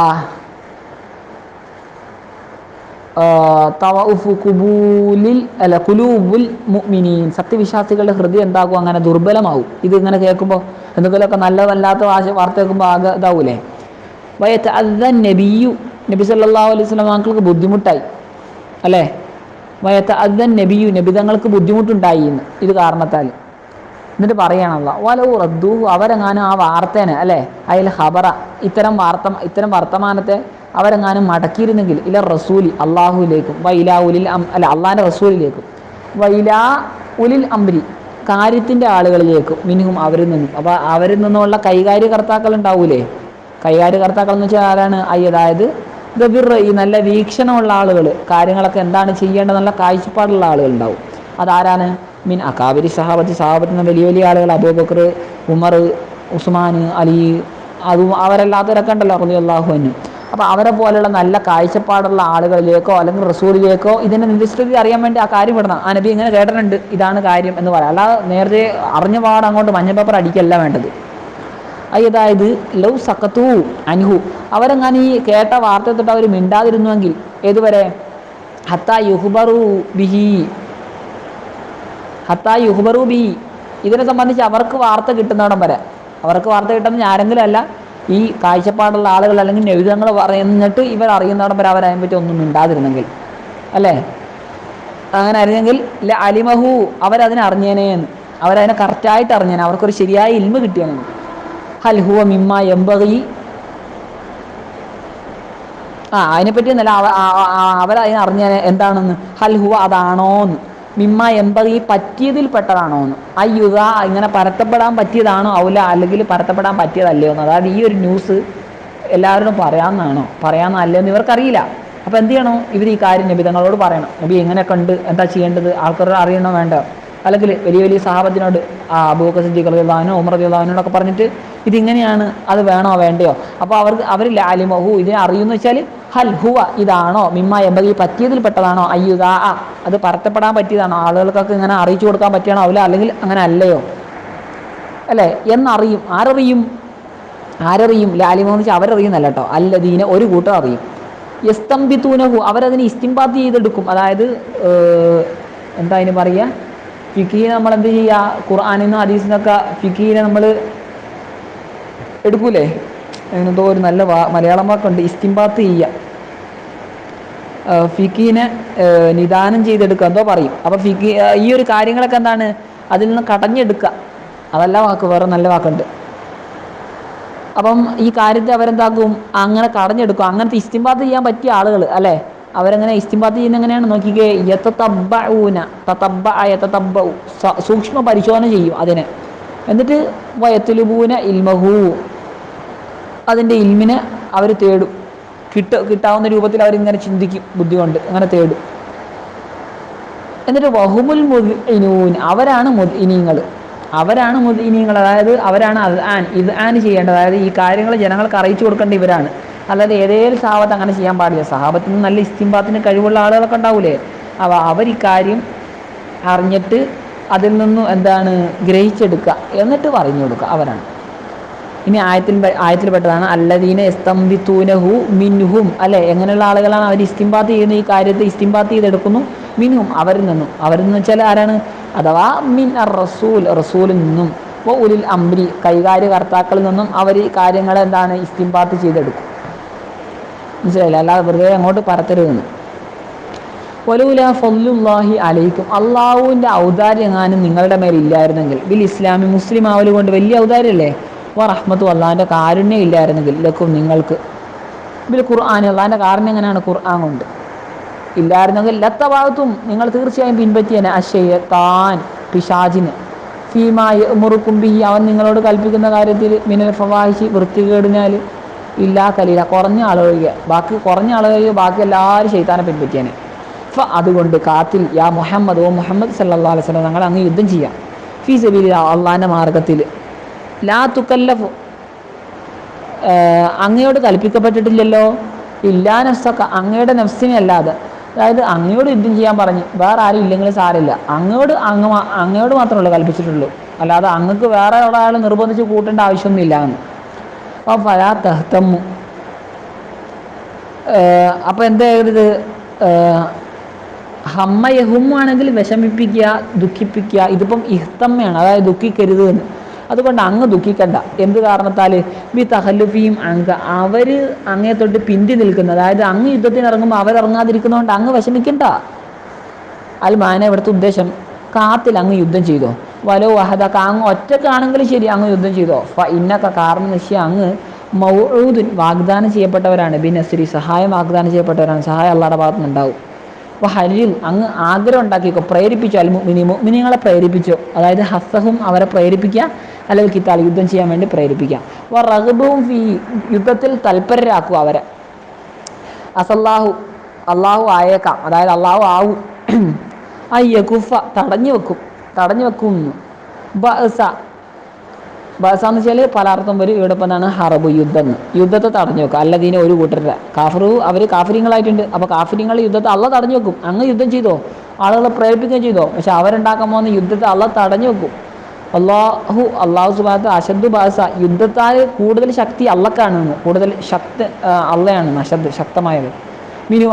തവഉഫു കുബൂലിൽ അല്ല കുലൂബുൽ മുഅ്മിനീൻ. സത്യവിശ്വാസികളുടെ ഹൃദയം എന്താകും? അങ്ങനെ ദുർബലമാവും ഇത് ഇങ്ങനെ കേൾക്കുമ്പോൾ എന്തെങ്കിലുമൊക്കെ നല്ലതല്ലാത്ത വാർത്ത കേൾക്കുമ്പോൾ ആകെ ഇതാവൂലേ? വയത്ത് അദ്ദൻ നബിയു. നബി സല്ലല്ലാഹു അലൈഹി വസല്ലം മക്കൾക്ക് ബുദ്ധിമുട്ടായി. അല്ലേ? വയത്ത് അദ്ദൻ നബിയു നബിതങ്ങൾക്ക് ബുദ്ധിമുട്ടുണ്ടായി എന്ന്. ഇത് കാരണത്താൽ. എന്നിട്ട് പറയണല്ല വലവു റദ്ദു അവരെങ്ങാനും ആ വാർത്തേനെ അല്ലേ? അതിൽ ഹബറ ഇത്തരം വാർത്ത ഇത്തരം വർത്തമാനത്തെ അവരെങ്ങാനും മടക്കിയിരുന്നെങ്കിൽ ഇല റസൂലി അള്ളാഹുവിലേക്കും വൈലാ ഉലിൽ അം അല്ല അള്ളാഹിന്റെ റസൂലിലേക്കും. വൈലാ ഉലിൽ അംരി കാര്യത്തിന്റെ ആളുകളിലേക്കും മിനിമം അവരിൽ നിന്നും. അപ്പോൾ അവരിൽ നിന്നുള്ള കൈകാര്യകർത്താക്കൾ ഉണ്ടാവൂലേ? കൈകാര്യകർത്താക്കൾ എന്ന് വെച്ചാൽ ആരാണ്? ഐ അതായത് ഗബിർ ഈ നല്ല വീക്ഷണമുള്ള ആളുകൾ. കാര്യങ്ങളൊക്കെ എന്താണ് ചെയ്യേണ്ടത് നല്ല കാഴ്ചപ്പാടുള്ള ആളുകൾ ഉണ്ടാവും. അതാരാണ്? മീൻ അക്കാബരി സഹാബത്തി സഹാബത്തിന് വലിയ വലിയ ആളുകൾ. അബൂബക്കർ ഉമർ ഉസ്മാൻ അലി അതും അവരല്ലാത്തവരൊക്കെ ഉണ്ടല്ലോ അറിയാഹുവിനും അപ്പോൾ അവരെ പോലെയുള്ള നല്ല കാഴ്ചപ്പാടുള്ള ആളുകളിലേക്കോ അല്ലെങ്കിൽ റസൂലിലേക്കോ ഇതിന്റെ നിശ്ചിതി അറിയാൻ വേണ്ടി ആ കാര്യം വിടണം. ആ നബി ഇങ്ങനെ കേട്ടിട്ടുണ്ട് ഇതാണ് കാര്യം എന്ന് പറയാം. അല്ലാതെ നേരത്തെ അറിഞ്ഞ പാട് അങ്ങോട്ട് മഞ്ഞ പേപ്പർ അടിക്കല്ല വേണ്ടത്. അതായത് ലവ് സക്കത്തു അനുഹു അവരെങ്ങനെ ഈ കേട്ട വാർത്ത തൊട്ട് അവർ മിണ്ടാതിരുന്നുവെങ്കിൽ ഏതുവരെ? ഹത്ത യുഹുബറു ബിഹി. ഹത്ത യുഹുബറു ബിഹി. ഇതിനെ സംബന്ധിച്ച് അവർക്ക് വാർത്ത കിട്ടുന്നവിടം വരെ. അവർക്ക് വാർത്ത കിട്ടുന്ന ആരെങ്കിലും അല്ല. ഈ കാഴ്ചപ്പാടുള്ള ആളുകൾ അല്ലെങ്കിൽ എഴുതങ്ങൾ പറയുന്നിട്ട് ഇവർ അറിയുന്നിടം വരെ അവർ അതിനെ പറ്റി ഒന്നും മിണ്ടാതിരുന്നെങ്കിൽ അല്ലേ? അങ്ങനെ അറിഞ്ഞെങ്കിൽ അലിമഹു അവരതിനെ അറിഞ്ഞേനേന്ന്. അവരതിനെ കറക്റ്റായിട്ട് അറിഞ്ഞേനെ. അവർക്കൊരു ശരിയായ ഇൽമ കിട്ടിയാണ് ഹൽ ഹുവ മിമ്മ എമ്പകി ആ അതിനെപ്പറ്റി എന്നല്ല അവരതിനെ അറിഞ്ഞേനെ. എന്താണെന്ന്? ഹൽ ഹുവ അതാണോന്ന്. മിമ്മ എൺപത് ഈ പറ്റിയതിൽ പെട്ടതാണോ എന്ന്. യുഗ ഇങ്ങനെ പരത്തപ്പെടാൻ പറ്റിയതാണോ അവല അല്ലെങ്കിൽ പരത്തപ്പെടാൻ പറ്റിയതല്ലയോ എന്ന്. അതായത് ഈ ഒരു ന്യൂസ് എല്ലാവരോടും പറയാമെന്നാണോ പറയാമെന്നല്ലയോ എന്ന് ഇവർക്കറിയില്ല. അപ്പോൾ എന്ത് ചെയ്യണം? ഇവർ ഈ കാര്യം നബിതങ്ങളോട് പറയണം. നബി എങ്ങനെയൊക്കെ ഉണ്ട്? എന്താ ചെയ്യേണ്ടത്? ആൾക്കാർ അറിയണോ വേണ്ട? അല്ലെങ്കിൽ വലിയ വലിയ സഹാബത്തിനോട് ആ അബൂബക്കർ സിദ്ദീഖ് റളിയല്ലാഹു ഉമർ റളിയല്ലാഹുവിനോടൊക്കെ പറഞ്ഞിട്ട് ഇതിങ്ങനെയാണ് അത് വേണോ വേണ്ടയോ? അപ്പോൾ അവർക്ക് അവർ ലാലിമഹു ഇതിനെ അറിയുമെന്ന് വെച്ചാൽ ഹൽ ഹുവ ഇതാണോ മിമ്മ എമ്പകി പറ്റിയതിൽപ്പെട്ടതാണോ അയ്യുത ആ അത് പരത്തപ്പെടാൻ പറ്റിയതാണോ ആളുകൾക്കൊക്കെ ഇങ്ങനെ അറിയിച്ചു കൊടുക്കാൻ പറ്റിയാണോ അവല അല്ലെങ്കിൽ അങ്ങനെ അല്ലയോ? അല്ലേ? എന്നറിയും. ആരറിയും? ആരറിയും? ലാലിമോ എന്ന് വെച്ചാൽ അവരറിയുന്നല്ല കേട്ടോ. അല്ലദീനെ ഒരു കൂട്ടം അറിയും. യസ്തംബിത്തൂനഹു അവരതിനെ ഇസ്തിംബാത്ത് ചെയ്തെടുക്കും. അതായത് എന്താ അതിന് പറയുക? ഫിക്കീനെ നമ്മൾ എന്ത് ചെയ്യുക ഖുർആാനിൽ നിന്നും ഹദീസിൽ നിന്നൊക്കെ ഫിക്കീനെ നമ്മൾ എടുക്കൂലേ? അതിനെന്തോ ഒരു നല്ല വാ മലയാളം വാക്കുണ്ട് ഇസ്തിംബാത്ത് ചെയ്യുക ഫിക്കീനെ നിദാനം ചെയ്തെടുക്കുക എന്തോ പറയും. അപ്പോൾ ഫിക്കി ഈ ഒരു കാര്യങ്ങളൊക്കെ എന്താണ്? അതിൽ നിന്ന് കടഞ്ഞെടുക്കുക. അതല്ല വാക്ക് വേറെ നല്ല വാക്കുണ്ട്. അപ്പം ഈ കാര്യത്തെ അവരെന്താക്കും അങ്ങനെ കടഞ്ഞെടുക്കും. അങ്ങനത്തെ ഇസ്തിംബാത്ത് ചെയ്യാൻ പറ്റിയ ആളുകൾ അല്ലേ? അവരെങ്ങനെ ഇസ്തിംബാത്ത് ചെയ്യുന്ന എങ്ങനെയാണ് നോക്കിക്കേ യത്തത്തബ്ബഊന തത്തബ്ബഅ യത്തത്തബ്ബഉ സ- സൂക്ഷ്മ പരിശോധന ചെയ്യും അതിന്. എന്നിട്ട് വയത്തുലുബൂന ഇൽമഹു അതിന്റെ ഇൽമിനെ അവർ തേടും. കിട്ട കിട്ടാവുന്ന രൂപത്തിൽ അവരിങ്ങനെ ചിന്തിക്കും ബുദ്ധി കൊണ്ട് അങ്ങനെ തേടും. എന്നിട്ട് വഹുമുൽ മുദ്ഇനൂൻ അവരാണ് മുദ്ഇനീങ്ങൾ. അവരാണ് മുദ്ഇനീങ്ങൾ അതായത് അവരാണ് അത് ആൻ ഇത് ആൻ ചെയ്യേണ്ടത്. അതായത് ഈ കാര്യങ്ങൾ ജനങ്ങൾക്ക് അറിയിച്ചു കൊടുക്കേണ്ട ഇവരാണ്. അല്ലാതെ ഏതേലും സഹാബത്ത് അങ്ങനെ ചെയ്യാൻ പാടില്ല. സഹാബത്തിന് നല്ല ഇസ്തിംബാത്തിന് കഴിവുള്ള ആളുകളൊക്കെ ഉണ്ടാവൂലേ? അവ അവർ ഈ കാര്യം അറിഞ്ഞിട്ട് അതിൽ നിന്നും എന്താണ് ഗ്രഹിച്ചെടുക്കുക എന്നിട്ട് പറഞ്ഞു കൊടുക്കുക. അവരാണ്. ഇനി ആയത്തിൽ ആയത്തിൽപ്പെട്ടതാണ് അല്ലദീന എസ്തംബിത്തൂനഹു മിൻഹും. അല്ലെ? എങ്ങനെയുള്ള ആളുകളാണ് അവർ ഇസ്തിംബാത്ത് ചെയ്യുന്ന ഈ കാര്യത്തെ ഇസ്തിംബാത്ത് ചെയ്തെടുക്കുന്നു? മിൻഹും. അവരിൽ നിന്നും. അവരിൽ നിന്ന് വെച്ചാൽ ആരാണ്? അഥവാ മിൻ അർ റസൂൽ റസൂലിൽ നിന്നും. ഉലിൽ അംരി. കൈകാര്യകർത്താക്കളിൽ നിന്നും അവർ കാര്യങ്ങളെ എന്താണ് ഇസ്തിംബാത്ത് ചെയ്തെടുക്കും. മനസ്സിലായില്ല? അല്ലാതെ വെറുതെ അങ്ങോട്ട് പറത്തരുതെന്ന്. വലൂല ഫല്ലുല്ലാഹി അലൈക്കും. അള്ളാഹുവിന്റെ ഔദാര്യം എങ്ങാനും നിങ്ങളുടെ മേൽ ഇല്ലായിരുന്നെങ്കിൽ ബിൽ ഇസ്ലാമി മുസ്ലിം ആവൽ കൊണ്ട് വലിയ ഔദാര്യമല്ലേ റഹ്മത്തു അള്ളാഹിന്റെ കാരുണ്യം ഇല്ലായിരുന്നെങ്കിൽ ലക്കും നിങ്ങൾക്ക്. ബിൽ ഖുർആൻ അള്ളാഹിന്റെ കാരുണ്യം എങ്ങനെയാണ്? ഖുർആൻ കൊണ്ട്. ഇല്ലായിരുന്നെങ്കിൽ ലത്ത ഭാഗത്തും നിങ്ങൾ തീർച്ചയായും പിൻപറ്റിയനെ. അശയ താൻ പിശാജിന് ഫീമായ മുറുക്കുംബി അവൻ നിങ്ങളോട് കൽപ്പിക്കുന്ന കാര്യത്തിൽ മിനൽ ഫവാഹിഷി വൃത്തികേടിനാൽ ഇല്ലാ കലീല കുറഞ്ഞ ആളുകൾ ബാക്കി കുറഞ്ഞ ആളുകൾ ബാക്കി എല്ലാവരും ചെയ്താനെ പിൻപറ്റിയാണ് ഫ അതുകൊണ്ട് കാത്തിൽ യാ മുഹമ്മദ് ഓ മുഹമ്മദ് സല്ലാ അലൈഹി സ്വലം ഞങ്ങൾ അങ്ങ് യുദ്ധം ചെയ്യാം. ഫീ സബീലി അള്ളാന്റെ മാർഗത്തിൽ. ലാ തുക്കല്ല അങ്ങയോട് കൽപ്പിക്കപ്പെട്ടിട്ടില്ലല്ലോ? ഇല്ലാ നഫ്സൊക്കെ അങ്ങയുടെ നഫ്സിനെ അല്ലാതെ. അതായത് അങ്ങയോട് യുദ്ധം ചെയ്യാൻ പറഞ്ഞു വേറെ ആരും ഇല്ലെങ്കിലും സാരില്ല അങ്ങയോട് അങ്ങ് അങ്ങയോട് മാത്രമേ ഉള്ളൂ കൽപ്പിച്ചിട്ടുള്ളൂ. അല്ലാതെ അങ്ങക്ക് വേറെ ഒരാൾ നിർബന്ധിച്ച് കൂട്ടേണ്ട ആവശ്യമൊന്നുമില്ല എന്ന് അപ്പോൾ ഫലാ തെഹ്തമ്മു അപ്പോൾ എന്താ ഇത് ഹമ്മ യഹുമ്മാണെങ്കിൽ വിഷമിപ്പിക്കുക ദുഃഖിപ്പിക്കുക ഇതിപ്പം ഇഹ്തമ്മയാണ് അതായത് ദുഃഖിക്കരുത് എന്ന്. അതുകൊണ്ട് അങ്ങ് ദുഃഖിക്കണ്ട. എന്ത് കാരണത്താൽ ബി തഹല്ലുഫിയും അങ്ക. അവർ അങ്ങേ തൊട്ട് പിന്തി നിൽക്കുന്നത് അതായത് അങ്ങ് യുദ്ധത്തിന് ഇറങ്ങുമ്പോൾ അവരിറങ്ങാതിരിക്കുന്നതുകൊണ്ട് അങ്ങ് വിഷമിക്കണ്ട. അൽ മാന ഇവിടുത്തെ ഉദ്ദേശം. കാത്തിൽ അങ്ങ് യുദ്ധം ചെയ്തോ? വലോ വഹദക്ക അങ്ങ് ഒറ്റക്കാണെങ്കിലും ശരി അങ്ങ് യുദ്ധം ചെയ്തോ? ഫ ഇന്നക്ക കാരണം നിശ്ചയം അങ്ങ് മൗഊദുൻ വാഗ്ദാനം ചെയ്യപ്പെട്ടവരാണ്. ബി നസ്രി സഹായം വാഗ്ദാനം ചെയ്യപ്പെട്ടവരാണ്. സഹായം അള്ളാടെ ഭാഗത്ത് നിന്നുണ്ടാവും അപ്പോൾ ഹലിൽ അങ്ങ് ആഗ്രഹം ഉണ്ടാക്കിക്കോ. പ്രേരിപ്പിച്ചോ. അല്ലെങ്കിൽ മുഗ്മിനി മുഗ്മിനിങ്ങളെ പ്രേരിപ്പിച്ചോ. അതായത് ഹസ്സഹും അവരെ പ്രേരിപ്പിക്കുക അല്ലെങ്കിൽ കിത്താൽ യുദ്ധം ചെയ്യാൻ വേണ്ടി പ്രേരിപ്പിക്കാം അപ്പോൾ റഹബും ഫീ യുദ്ധത്തിൽ തൽപരരാക്കുക അവരെ. അസല്ലാഹു അള്ളാഹു ആയേക്കാം. അതായത് അള്ളാഹു ആവും. അയ്യക്കുഫ തടഞ്ഞു വെക്കും. തടഞ്ഞു വെക്കും. ബസ ബസ എന്ന് വെച്ചാൽ പല അർത്ഥം വരും. ഇവിടെ എന്താണ് ഹറബ് യുദ്ധം യുദ്ധത്തെ തടഞ്ഞു വെക്കും. അല്ലതീനെ ഒരു കൂട്ടരുടെ കാഫറു അവർ കാഫര്യങ്ങളായിട്ടുണ്ട് അപ്പോൾ കാഫര്യങ്ങൾ യുദ്ധത്തെ അള്ള തടഞ്ഞു വെക്കും. അങ്ങ് യുദ്ധം ചെയ്തോ? ആളുകളെ പ്രേരിപ്പിക്കുകയും ചെയ്തോ? പക്ഷെ അവരുണ്ടാക്കാൻ പോകുന്ന യുദ്ധത്തെ അള്ള തടഞ്ഞു വെക്കും. അള്ളാഹു അള്ളാഹു സുബാത്ത് അശദ് ബാസ യുദ്ധത്താൽ കൂടുതൽ ശക്തി അള്ളക്കാണ്. കൂടുതൽ ശക്തി അള്ളയാണ്. അശദ് ശക്തമായത്.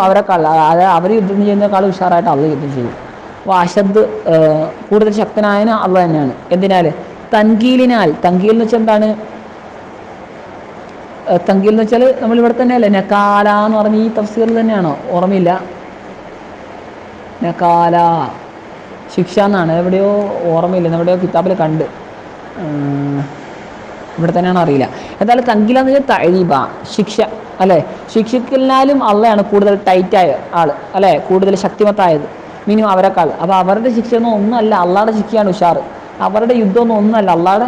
അവരെക്കാൾ അതായത് അവർ യുദ്ധം ചെയ്യുന്നതിനേക്കാൾ ഉഷാറായിട്ട് അള്ള യുദ്ധം ചെയ്യും. അശദ് കൂടുതൽ ശക്തനായന അള്ള തന്നെയാണ്. എന്തിനാൽ? തൻകീലിനാൽ. തങ്കീൽ എന്ന് വെച്ചാൽ എന്താണ്? തങ്കീൽ എന്ന് വെച്ചാൽ നമ്മൾ ഇവിടെ തന്നെയല്ലേ? നക്കാല എന്ന് പറഞ്ഞ ഈ തഫ്സീറിൽ തന്നെയാണോ? ഓർമ്മയില്ല. നക്കാല ശിക്ഷ എന്നാണ്. എവിടെയോ ഓർമ്മയില്ല. എവിടെയോ കിതാബിൽ കണ്ട്. ഇവിടെ തന്നെയാണോ അറിയില്ല. എന്തായാലും തങ്കില എന്ന് വെച്ചാൽ തഴീബ. ശിക്ഷ. അല്ലേ? ശിക്ഷിക്കലിനാലും അള്ളയാണ് കൂടുതൽ ടൈറ്റായ ആൾ. അല്ലേ? കൂടുതൽ ശക്തിമത്തായത്. മിനിമം അവരെക്കാൾ. അപ്പോൾ അവരുടെ ശിക്ഷ ശിക്ഷയൊന്നും ഒന്നുമല്ല അള്ളാടെ ശിക്ഷയാണ് ഉഷാർ അവരുടെ യുദ്ധമൊന്നും ഒന്നുമല്ല അള്ളാടെ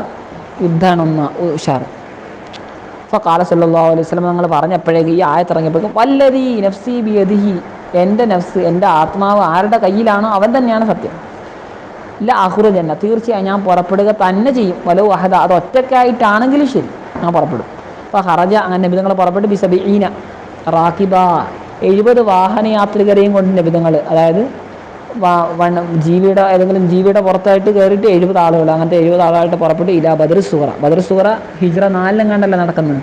യുദ്ധമാണ് ഒന്ന് ഉഷാർ അപ്പോൾ കാല സല്ലാ അലൈഹി സ്വലം നിങ്ങൾ പറഞ്ഞപ്പോഴേക്ക് ഈ ആയത്തിറങ്ങിയപ്പോഴേക്കും വല്ലരി നഫ്സി ബിയദിഹി എന്റെ നഫ്സ് എന്റെ ആത്മാവ് ആരുടെ കയ്യിലാണോ അവൻ തന്നെയാണ് സത്യം. ഇല്ല അഹുറു ജന്ന തീർച്ചയായും ഞാൻ പുറപ്പെടുക തന്നെ ചെയ്യും. വലോ അഹദ അത് ഒറ്റയ്ക്കായിട്ടാണെങ്കിലും ശരി ഞാൻ പുറപ്പെടും. അപ്പോൾ ഹറജ അങ്ങനെ നബിതങ്ങൾ പുറപ്പെട്ട് ഈന റാക്കിബ എഴുപത് വാഹനയാത്രികരെയും കൊണ്ട് നബിതങ്ങൾ അതായത് ജീവിയുടെ ഏതെങ്കിലും ജീവിയുടെ പുറത്തായിട്ട് കയറിയിട്ട് എഴുപത് ആളുകൾ അങ്ങനത്തെ എഴുപത് ആളായിട്ട് പുറപ്പെട്ട് ഇല്ല ബദർ സുഹറ. ബദർ സുഹറ ഹിജ്റ നാലിലും കണ്ടല്ലേ നടക്കുന്നത്?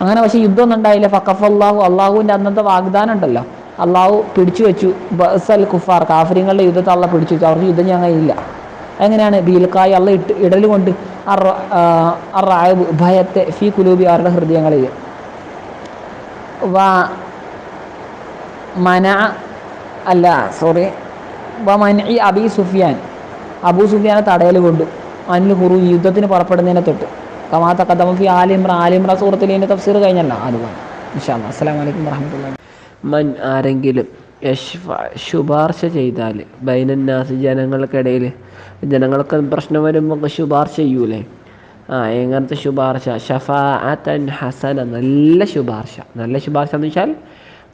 അങ്ങനെ പക്ഷേ യുദ്ധമൊന്നും ഉണ്ടായില്ല. ഫക്കഫ് അള്ളാഹു അള്ളാഹുവിന്റെ അന്നത്തെ വാഗ്ദാനം ഉണ്ടല്ലോ. അള്ളാഹു പിടിച്ചു വെച്ചു. ബസൽ കുഫാർ കാഫര്യങ്ങളുടെ യുദ്ധത്തെ അള്ള പിടിച്ചു വെച്ചു. അവർക്ക് യുദ്ധം ഞാൻ കഴിയില്ല. എങ്ങനെയാണ്? ബീൽക്കായി അള്ള ഇട്ട് ഇടൽ കൊണ്ട് ഭയത്തെ ഫി കുലൂബി അവരുടെ ഹൃദയങ്ങളിൽ വാ മന അല്ല സോറി ഈ അബി സുഫിയാൻ. അബൂ സുഫിയാനെ തടയൽ കൊണ്ട് അനിൽ ഹുറു യുദ്ധത്തിന് പുറപ്പെടുന്നതിനെ തൊട്ട്. കമാത്ത കദമഫി ആലിമ്ര ആലിമ്ര സൂറത്തിൽ ഇതിന്റെ തഫ്സീർ കഴിഞ്ഞല്ലോ. അതുപോലെ ഇൻഷാ അസ്സലാമു അലൈക്കും വറഹമുല്ല മൻ ആരെങ്കിലും ശുപാർശ ചെയ്താൽ ബൈനന്നാസ് ജനങ്ങൾക്കിടയിൽ ജനങ്ങൾക്ക് പ്രശ്നം വരുമ്പോൾ ശുപാർശ ചെയ്യൂലേ? ആ എങ്ങനത്തെ ശുപാർശ? ഷഫാഅത്തൻ ഹസന നല്ല ശുപാർശ. നല്ല ശുപാർശ എന്ന് വെച്ചാൽ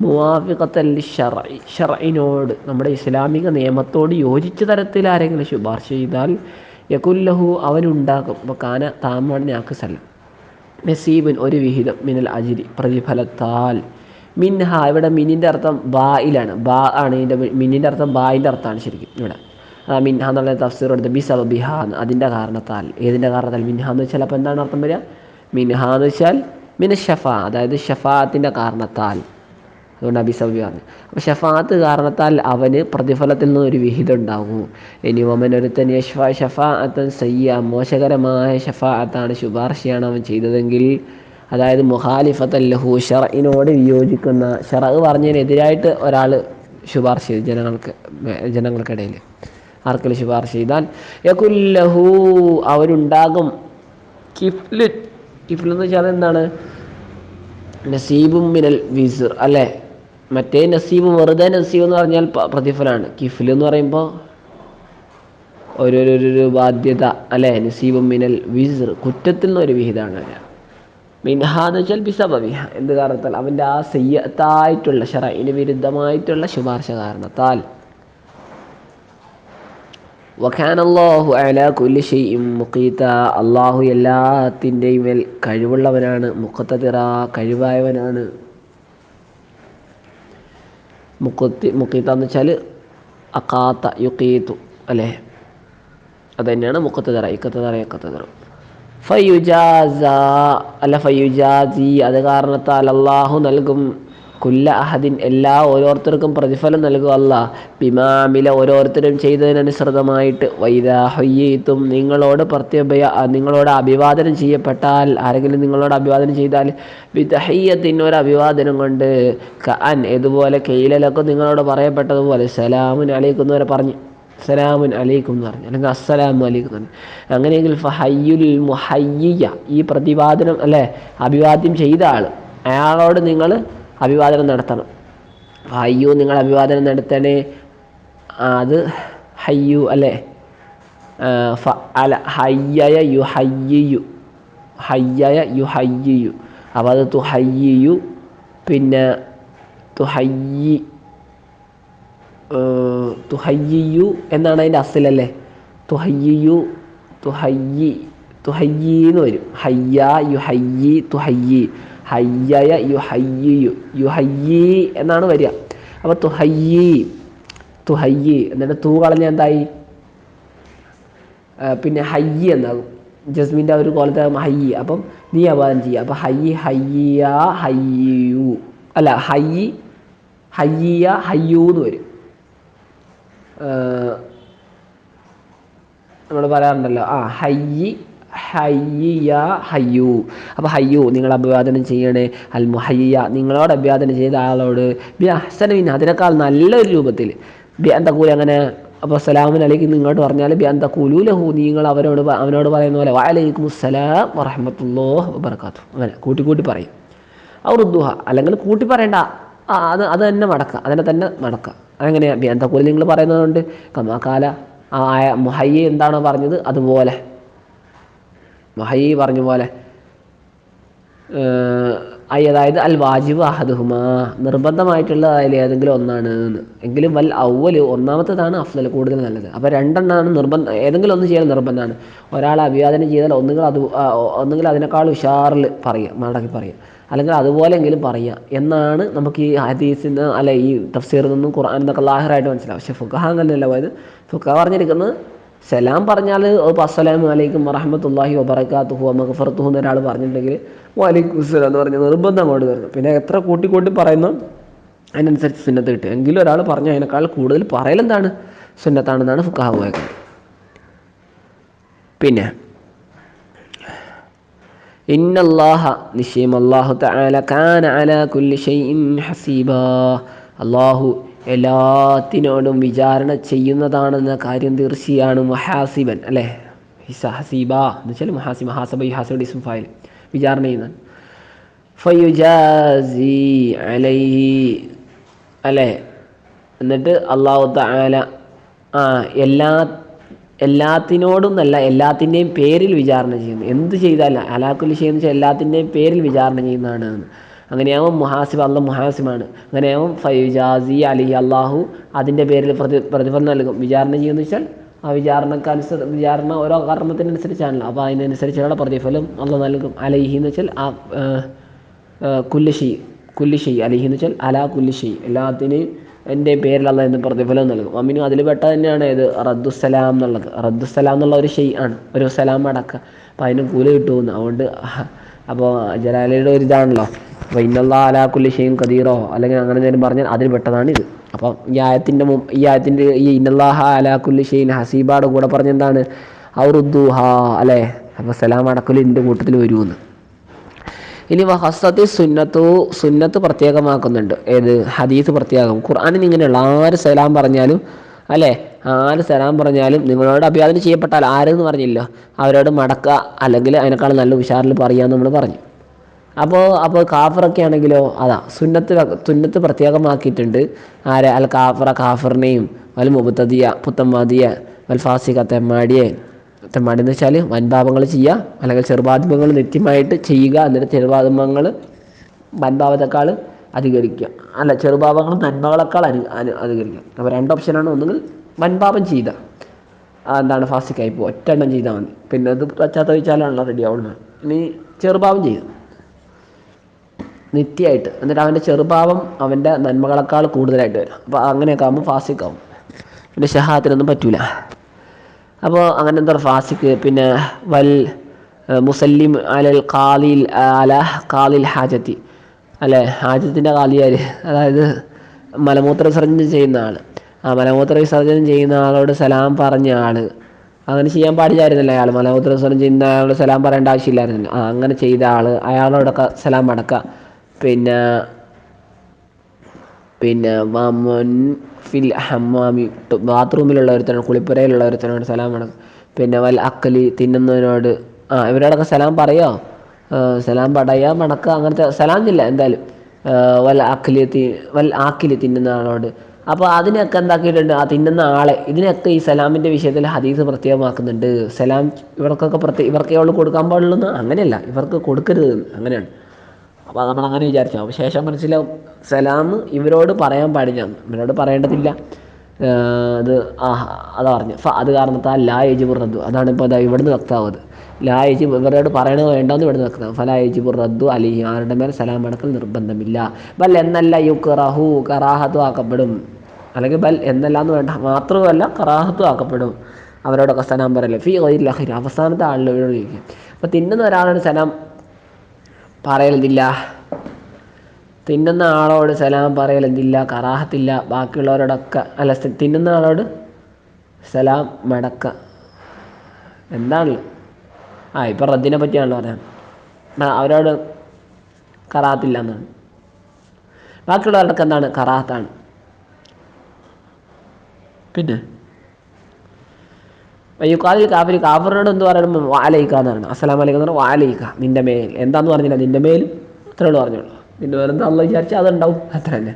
മുവാഫിഖത്തല്ലി ഷറഇ ഷറഇനോട് നമ്മുടെ ഇസ്ലാമിക നിയമത്തോട് യോജിച്ച തരത്തിൽ ആരെങ്കിലും ശുപാർശ ചെയ്താൽ യകുല്ലഹു അവനുണ്ടാകും. അപ്പോൾ കാന താമണ്യാക്ക് സല്ല നസീബിൻ ഒരു വിഹിതം മിനൽ അജിരി പ്രതിഫലത്താൽ. മിൻഹ ഇവിടെ മിനിന്റെ അർത്ഥം ബായിലാണ് ബാ ആണ് ഇതിന്റെ മിനിന്റെ അർത്ഥം ബായിന്റെ അർത്ഥമാണ് ശരിക്കും ഇവിടെ. ആ മിൻഹ എന്നുള്ള തഫ്സീർ എടുത്ത് ബി സബ എന്ന് അതിന്റെ കാരണത്താൽ. ഏതിന്റെ കാരണത്താൽ മിൻഹ എന്ന് വെച്ചാൽ അപ്പോൾ എന്താണ് അർത്ഥം വരിക? മിൻഹ എന്ന് വെച്ചാൽ മിന ഷഫ അതായത് ഷഫാത്തിന്റെ കാരണത്താൽ. അതുകൊണ്ട് അബിസബി പറഞ്ഞു. അപ്പോൾ ഷഫാത്ത് കാരണത്താൽ അവന് പ്രതിഫലത്തിൽ നിന്ന് ഒരു വിഹിതം ഉണ്ടാകും ഇനി ഒമൻ ഒരുത്തൻ യഷ്ഫ ഷഫാഅത്തൻ സയ്യ മോശകരമായ ഷഫാഅത്താണ് ശുപാർശയാണ് അവൻ ചെയ്തതെങ്കിൽ അതായത് മുഹാലിഫത്ത് ലഹു ഷറയിനോട് വിയോജിക്കുന്ന ഷറ പറഞ്ഞതിനെതിരായിട്ട് ഒരാൾ ശുപാർശ ചെയ്തു ജനങ്ങൾക്ക് ജനങ്ങൾക്കിടയിൽ. ആർക്കെങ്കിലും ശുപാർശ ചെയ്താൽ യകുല്ലഹു അവരുണ്ടാകും കിഫ്ലു കിഫ്ലെന്ന് വെച്ചാൽ എന്താണ്? നസീബും മിനൽ വിസിർ അല്ലേ? മറ്റേ നസീബ് വെറുതെ നസീബ് എന്ന് പറഞ്ഞാൽ പ്രതിഫലമാണ് കിഫിൽ എന്ന് പറയുമ്പോൾ ഒരു ഒരു- ബാധ്യത അല്ലേ? നസീബ് മിനൽ വിസർ. കുറ്റത്തിൽ നിന്ന് ഒരു വിഹിതമാണ് വരിക മിൻഹാന്ന് വെച്ചാൽ ബിസബിഹ എന്ത് കാരണത്താൽ? അവന്റെ ആ സയ്യത്തായിട്ടുള്ള ഷറയിന് വിരുദ്ധമായിട്ടുള്ള ശുപാർശ കാരണത്താൽ. അള്ളാഹു അല കുല്ലി ഷെയ്യും മുഖീത്ത അള്ളാഹു എല്ലാത്തിന്റെയും മേൽ കഴിവുള്ളവനാണ് മുഖത്തതിറ കഴിവായവനാണ്. മുക്കത്തി മുക്കീത്ത എന്ന് വെച്ചാൽ അക്കാത്ത യുക്കീത്തു അല്ലേ അത് തന്നെയാണ് മുക്കത്തതറ ഇക്കത്തതറ ഇക്കത്തതറ ഫയുജാസ അല്ല ഫയുജാസി അത് കാരണത്താൽ അള്ളാഹു നൽകും കുല്ല അഹദിൻ എല്ലാ ഓരോരുത്തർക്കും പ്രതിഫലം നൽകുക അല്ല. ബിമാമില ഓരോരുത്തരും ചെയ്തതിനനുസൃതമായിട്ട്. വൈദാഹയ്യത്തും നിങ്ങളോട് പ്രത്യഭയ നിങ്ങളോട് അഭിവാദനം ചെയ്യപ്പെട്ടാൽ ആരെങ്കിലും നിങ്ങളോട് അഭിവാദനം ചെയ്താൽ ബിതഹയ്യത്തിന് ഒരു അഭിവാദനം കൊണ്ട് കഅൻ ഇതുപോലെ കെയിലലൊക്കെ നിങ്ങളോട് പറയപ്പെട്ടതുപോലെ സലാമുൻ വരെ പറഞ്ഞു. സലാമുൻ അലൈക്കും എന്ന് പറഞ്ഞു. അല്ലെങ്കിൽ അസ്സലാമു അലൈക്കും എന്ന് പറഞ്ഞു. അങ്ങനെയെങ്കിൽ ഫഹയ്യുൽ മുഹയ്യ ഈ പ്രതിപാദനം അല്ലേ അഭിവാദ്യം ചെയ്ത ആൾ അയാളോട് നിങ്ങൾ അഭിവാദനം നടത്തണം. ഹയ്യു നിങ്ങൾ അഭിവാദനം നടത്തണേ. അത് ഹയ്യു അല്ലേ? ഫ അല ഹയ്യയ യു ഹയ്യു ഹയ്യയ യു ഹയ്യു അപ്പോൾ അത് തുഹയ്യു പിന്നെ തുഹയ്യി തു തുഹയ്യിയു എന്നാണ് അതിന്റെ അസിലല്ലേ? തുഹയ്യിയു തുഹയ്യി തുഹയ്യി എന്ന് വരും. ഹയ്യ യു ഹയ്യി തുഹയ്യി ഹയ്യയ യു ഹയ്യു യു ഹയ്യി എന്നാണ് വരിക. അപ്പോൾ തുഹയ്യി തുഹയ്യി. എന്നിട്ട് തൂ കളഞ്ഞ എന്തായി? പിന്നെ ഹയ്യി എന്നാകും. ജസ്മിന്റെ ഒരു കോലത്തെ ഹയ്യി. അപ്പം നീ അപാദം ചെയ്യുക അപ്പം ഹയ്യി ഹയ്യ ഹയ്യു അല്ല ഹയ്യി ഹയ്യ ഹയ്യൂ എന്ന് വരും നമ്മൾ പറയാറുണ്ടല്ലോ. ആ ഹയ്യി ഹയ്യ ഹയ്യു. അപ്പോൾ ഹയ്യു നിങ്ങൾ അഭിവാദനം ചെയ്യണേ. അൽ മുഹയ്യ നിങ്ങളോട് അഭിവാദനം ചെയ്ത ആളോട് ബി അഹ്സനവിൻ അതിനേക്കാൾ നല്ലൊരു രൂപത്തിൽ. ബി അന്തക്കൂല അങ്ങനെ അപ്പോൾ സലാമിൻ അലിക്ക് ഇങ്ങോട്ട് പറഞ്ഞാൽ ബി എന്താ ലഹു നിങ്ങൾ അവരോട് അവനോട് പറയുന്ന പോലെ വാലൈക്കും സലാം വറഹമത്തല്ലോ വബർക്കാത്തു അങ്ങനെ കൂട്ടി കൂട്ടി പറയും. ഔറുദ്ദുഹ അല്ലെങ്കിൽ കൂട്ടി പറയണ്ട. അത് അത് തന്നെ മടക്കുക അതിനെ തന്നെ മടക്കുക അതെങ്ങനെയാണ് ബിയന്തക്കൂലി നിങ്ങൾ പറയുന്നതുകൊണ്ട്. കമാക്കാല ആ മുഹയ്യ എന്താണോ പറഞ്ഞത്? അതുപോലെ. മുഹയ്യ പറഞ്ഞ പോലെ അതായത് അൽ വാജിബ് അഹദുഹുമാ നിർബന്ധമായിട്ടുള്ള അതിൽ ഏതെങ്കിലും ഒന്നാണ് എന്ന്. എങ്കിലും വൽ ഔവൽ ഒന്നാമത്തേതാണ് അഫ്സൽ കൂടുതൽ നല്ലത്. അപ്പോൾ രണ്ടെണ്ണമാണ് നിർബന്ധം ഏതെങ്കിലും ഒന്ന് ചെയ്യാൻ നിർബന്ധമാണ്. ഒരാൾ അഭിവാദനം ചെയ്താൽ ഒന്നുകിൽ അത് ഒന്നുകിൽ അതിനേക്കാൾ ഉഷാറിൽ പറയുക മടക്കി പറയുക. അല്ലെങ്കിൽ അതുപോലെങ്കിലും പറയുക എന്നാണ് നമുക്ക് ഈ ഹദീസിന് അല്ല ഈ തഫ്സീറിൽ നിന്നും ഖുർആൻ എന്നൊക്കെ ലാഹറായിട്ട് മനസ്സിലാവും പക്ഷെ ഫുഖഹ അങ്ങനെയല്ല പോയത്. ഫുഖഹ പറഞ്ഞിരിക്കുന്നത് സലാം പറഞ്ഞാൽ ഇപ്പോൾ അസ്സലാമു അലൈക്കും വറഹമത്തല്ലാഹി വബർക്കാത്തുഹു മഗഫറത്തുഹു എന്ന് ഒരാൾ പറഞ്ഞിട്ടുണ്ടെങ്കിൽ വലൈക്കും അസ്സലാം എന്ന് പറഞ്ഞ് നിർബന്ധം അങ്ങോട്ട് വരുന്നു പിന്നെ എത്ര കൂട്ടി കൂട്ടി പറയുന്നു അതിനനുസരിച്ച് സുന്നത്ത് കിട്ടും. എങ്കിലും ഒരാൾ പറഞ്ഞു അതിനേക്കാൾ കൂടുതൽ പറയലെന്താണ് സുന്നത്താണെന്നാണ് പോയത് പിന്നെ ഇന്നല്ലാഹ നിശ്ചയം അള്ളാഹു തആല കാന അലാ കുല്ലി ഷൈഇൻ അല്ലാഹു എല്ലാത്തിനോടും വിചാരണ ചെയ്യുന്നതാണെന്ന കാര്യം തീർച്ചയാണ് മഹാസിബൻ അല്ലേ? ഹിസഹസീബ എന്ന് വെച്ചാൽ മഹാസി ഹാസബ ഹാസബ ഇസ്മു ഫായിൽ വിചാരണ ചെയ്യുന്നത്. ഫയുജാസി അലൈഹി അല്ലേ? എന്നിട്ട് അള്ളാഹു താല ആ എല്ലാ എല്ലാത്തിനോടും നല്ല എല്ലാത്തിന്റെയും പേരിൽ വിചാരണ ചെയ്യുന്നു. എന്ത് ചെയ്താലും അലാക്കുലി ചെയ്യുന്ന വെച്ചാൽ എല്ലാത്തിന്റെയും പേരിൽ വിചാരണ ചെയ്യുന്നതാണ്. അങ്ങനെയാവും മുഹാസിബ് അള്ള മുഹാസിബാണ്. അങ്ങനെയാവും ഫൈജാസി അലി അള്ളാഹു അതിന്റെ പേരിൽ പ്രതി പ്രതിഫലം നൽകും. വിചാരണ ചെയ്യുന്ന വെച്ചാൽ ആ വിചാരണക്കനുസരിച്ച് വിചാരണ ഓരോ കർമ്മത്തിനനുസരിച്ചാണല്ലോ. അപ്പോൾ അതിനനുസരിച്ചുള്ള പ്രതിഫലം അള്ള നൽകും. അലൈഹി എന്ന് വെച്ചാൽ ആ കുല്ലിഷി കുല്ലിഷി അലഹി എന്ന് വെച്ചാൽ അലാ കുല്ലിഷി എല്ലാത്തിനെയും എന്റെ പേരിലുള്ള എന്ന് പ്രതിഫലം നൽകും. അമ്മിനു അതിൽ പെട്ട തന്നെയാണ് ഇത് റദ്ദുസലാം എന്നുള്ളത്. റദ്ദുസലാം എന്നുള്ള ഒരു ഷെയ് ആണ്. ഒരു സലാം അടക്കുക അപ്പോൾ അതിന് കൂല കിട്ടുമെന്ന്. അതുകൊണ്ട് അപ്പോൾ ജലാലയുടെ ഒരു ഇതാണല്ലോ. അപ്പോൾ ഇന്നല്ലാ അലാ കുല്ലി ഷെയ്യും അല്ലെങ്കിൽ അങ്ങനെ എന്തെങ്കിലും പറഞ്ഞാൽ അതിൽ പെട്ടതാണ് ഇത് അപ്പം ഈ ആയത്തിന്റെ ഈ ആയത്തിന്റെ ഈ ഇന്നല്ലാഹ അലാ കുല്ലി ഷെയ്ൻ ഹസീബാടെ കൂടെ പറഞ്ഞെന്താണ് ഔറുദ്ദുഹ അല്ലേ? അപ്പോൾ സലാം അടക്കലിന്റെ കൂട്ടത്തിൽ വരുമെന്ന് ഇനി വഹസത്തി സുന്നത്തു സുന്നത്ത് പ്രത്യേകമാക്കുന്നുണ്ട്. ഏത്? ഹദീസ് പ്രത്യേകം. ഖുർആാനിന് ഇങ്ങനെയുള്ള ആര് സലാം പറഞ്ഞാലും അല്ലേ? ആര് സലാം പറഞ്ഞാലും നിങ്ങളോട് അഭിവാദനം ചെയ്യപ്പെട്ടാൽ ആരെന്ന് പറഞ്ഞില്ല. അവരോട് മടക്കുക അല്ലെങ്കിൽ അതിനേക്കാൾ നല്ല ഉഷാറിൽ പറയുക നമ്മൾ പറഞ്ഞു. അപ്പോൾ അപ്പോൾ കാഫറൊക്കെ ആണെങ്കിലോ അതാ സുന്നത്ത് സുന്നത്ത് പ്രത്യേകമാക്കിയിട്ടുണ്ട്. ആരെ? അൽ കാഫറ കാഫറിനെയും വൽ മുബത്തതിയ പുത്തമ്മാദിയ വൽ ഫാസിക തെമ്മാടിയെ. തെമ്മാടി എന്ന് വെച്ചാൽ വൻപാപങ്ങൾ ചെയ്യുക അല്ലെങ്കിൽ ചെറുപാത്മങ്ങൾ നിത്യമായിട്ട് ചെയ്യുക എന്നിട്ട് ചെറുപാത്മങ്ങൾ വൻപാപത്തെക്കാൾ അധികരിക്കുക. അല്ല ചെറുപാപങ്ങൾ നന്മകളെക്കാൾ അനു അനു അധികരിക്കുക. അപ്പോൾ രണ്ട് ഓപ്ഷനാണ് ഒന്നുകിൽ വൻപാപം ചെയ്ത. എന്താണ് ഫാസിക്കായി പോകും ഒറ്റ എണ്ണം ചെയ്താൽ മതി. പിന്നെ അത് പശ്ചാത്തപിച്ചാലാണല്ലോ റെഡി ആവുന്നത്. ഇനി ചെറുപാപം ചെയ്തു. നിത്യമായിട്ട്. എന്നിട്ട് അവന്റെ ചെറുപാപം അവന്റെ നന്മകളെക്കാൾ കൂടുതലായിട്ട് വരും അപ്പോൾ അങ്ങനെയൊക്കെ ആകുമ്പോൾ ഫാസിക്കാവും പിന്നെ ഷഹാത്തിനൊന്നും പറ്റൂല. അപ്പോൾ അങ്ങനെ എന്താ ഫാസിക്ക് പിന്നെ വൽ മുസല്ലിം അലൽ കാലിൽ അല കാലിൽ ഹാജത്തി. അല്ലെ? ആദ്യത്തിന്റെ കാലിയാർ അതായത് മലമൂത്ര വിസർജനം ചെയ്യുന്ന ആൾ ആ മലമൂത്ര വിസർജനം ചെയ്യുന്ന ആളോട് സലാം പറഞ്ഞ ആൾ അങ്ങനെ ചെയ്യാൻ പാടില്ലായിരുന്നല്ലോ അയാൾ. മലമൂത്ര വിസർജനം ചെയ്യുന്ന ആളോട് സലാം പറയേണ്ട ആവശ്യമില്ലായിരുന്നല്ലോ ആ അങ്ങനെ ചെയ്ത ആൾ അയാളോടൊക്കെ സലാം അടക്കുക പിന്നെ പിന്നെ വമൻ ഫിൽ ഹമ്മാമി ബാത്റൂമിലുള്ള ഒരുത്തനോട് കുളിപ്പുരയിലുള്ള ഒരുത്തനോട് സലാം അടക്കുക പിന്നെ വൽ അക്കലി തിന്നുന്നതിനോട് ആ ഇവരോടൊക്കെ സലാം പറയോ? ആ, സലാം പടയ മണക്ക അങ്ങനത്തെ സലാം ഇല്ല എന്തായാലും. വല്ല വൽ അക്കലി തി വൽ ആക്കിലി തിന്നുന്ന ആളോട് അപ്പോൾ അതിനൊക്കെ എന്താക്കിയിട്ടുണ്ട്? ആ തിന്നുന്ന ആളെ. ഇതിനൊക്കെ ഈ സലാമിന്റെ വിഷയത്തിൽ ഹദീസ് പ്രത്യേകമാക്കുന്നുണ്ട്. സലാം ഇവർക്കൊക്കെ പ്രത്യേക ഇവർക്കേ ഉള്ളൂ കൊടുക്കാൻ പാടുള്ളൂ എന്ന് അങ്ങനെയല്ല. ഇവർക്ക് കൊടുക്കരുത്. അങ്ങനെയാണ്. അപ്പോൾ നമ്മൾ അങ്ങനെ വിചാരിച്ചു. അപ്പോൾ ശേഷം മനസ്സിലാവും. സലാം ഇവരോട് പറയാൻ പാടില്ല. ഇവരോട് പറയേണ്ടതില്ല. അത് അതാ പറഞ്ഞു ഫ അത് കാരണത്താൽ ലാ യജിബുർ റദ്ദു അതാണ് ഇപ്പോൾ അതാ ഇവിടുന്ന് വ്യക്തമാവത് ലാ യജിബ് ഇവരോട് പറയണത് വേണ്ടെന്ന് ഇവിടുന്ന് വ്യക്തമാവും ഫലാ യജിബുർ റദ്ദു അലിഹി ആരുടെ മേൽ സലാം അടക്കൽ നിർബന്ധമില്ല. ബൽ എന്നല്ല യു കറാഹു കറാഹത്തു ആക്കപ്പെടും. അല്ലെങ്കിൽ ബൽ എന്നല്ല എന്ന് വേണ്ട മാത്രമല്ല കറാഹത്തു ആക്കപ്പെടും. അവരോടൊക്കെ സലാം പറയല്ലേ ഫി ഗൈരിൽ അഖിർ അവസാനത്തെ ആളിനോട് ചോദിക്കും അപ്പോൾ തിന്നുന്ന ഒരാളോട് സലാം പറയലെന്തില്ല തിന്നുന്ന ആളോട് സലാം പറയലെന്തില്ല കറാഹത്തില്ല ബാക്കിയുള്ളവരോടൊക്കെ അല്ല തിന്നുന്ന ആളോട് സലാം മടക്ക. എന്താണല്ലോ? ആ ഇപ്പം റദ്ദിനെ പറ്റിയാണല്ലോ പറയാൻ. അവരോട് കറാഹത്തില്ല എന്നാണ്. ബാക്കിയുള്ളവരോടൊക്കെ എന്താണ്? കറാഹത്താണ്. പിന്നെ? അയ്യുക്കാലിൽ കാഫിൽ കാഫറിനോട് എന്ത് പറയണം വാലയിക്കാന്ന് പറയണം അസ്സലാം വലൈക്കും പറഞ്ഞാൽ വാലയിക്ക നിന്റെ മേൽ. എന്താന്ന് പറഞ്ഞില്ല നിന്റെ മേൽ ഇത്രയോട് പറഞ്ഞോളൂ നിന്റെ വേറെന്താ അള്ള വിചാരിച്ചാൽ അതുണ്ടാവും. അത്ര തന്നെ